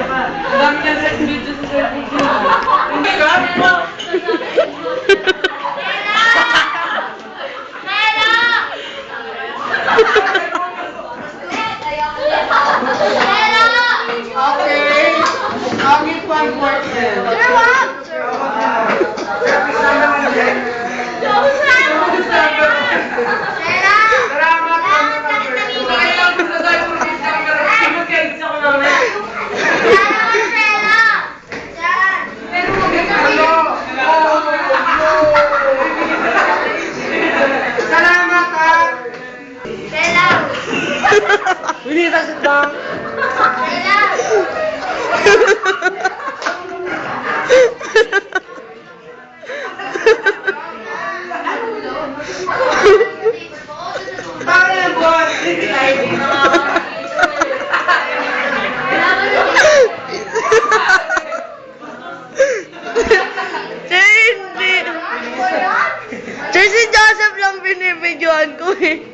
Dami na sa video sa cellphone. Hindi ka? Okay. Agit one person. Salamat kami Kailangan ko na tayo kung hindi sa camera. Mag-edit ako namin. Hello. Salamat ha. Sir, hindi. Sir, si Joseph lang binibidyoan ko eh.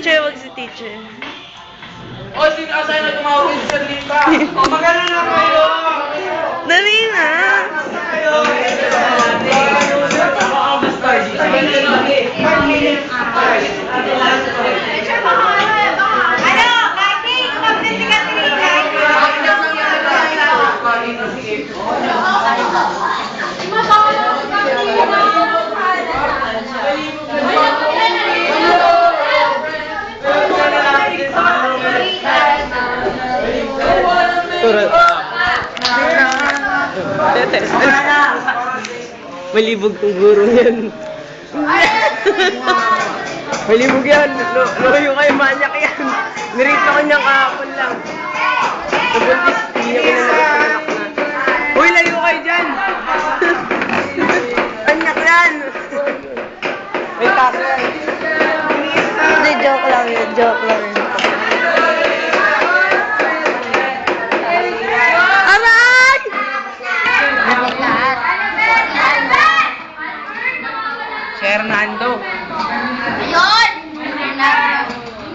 Teacher, wag si teacher. O, sino asay na tumawag sa limba? O, magano na kayo. Dali na. Turot. Tetes. Malibog tong guro yan. Malibog yan. Lo- Loyo kayo, manyak yan. Nirito ko niyang kahapon lang. Nabuntis, hindi niya pinanagpanak na. Uy, layo kayo dyan! Manyak yan! May yan. Hindi, joke lang yun. Joke lang yun. Hernando.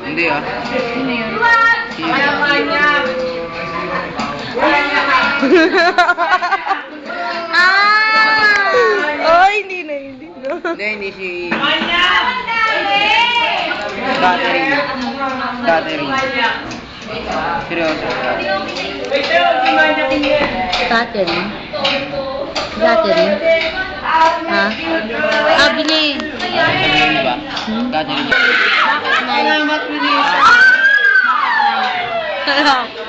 Hindi ah. ah! Oh, hindi na, hindi na. Hindi, hindi si... Catherine. Catherine. Seryoso. Catherine? Catherine? Ha? Ah, bini. Bakit na? Salamat, Vinisa. Bakit na?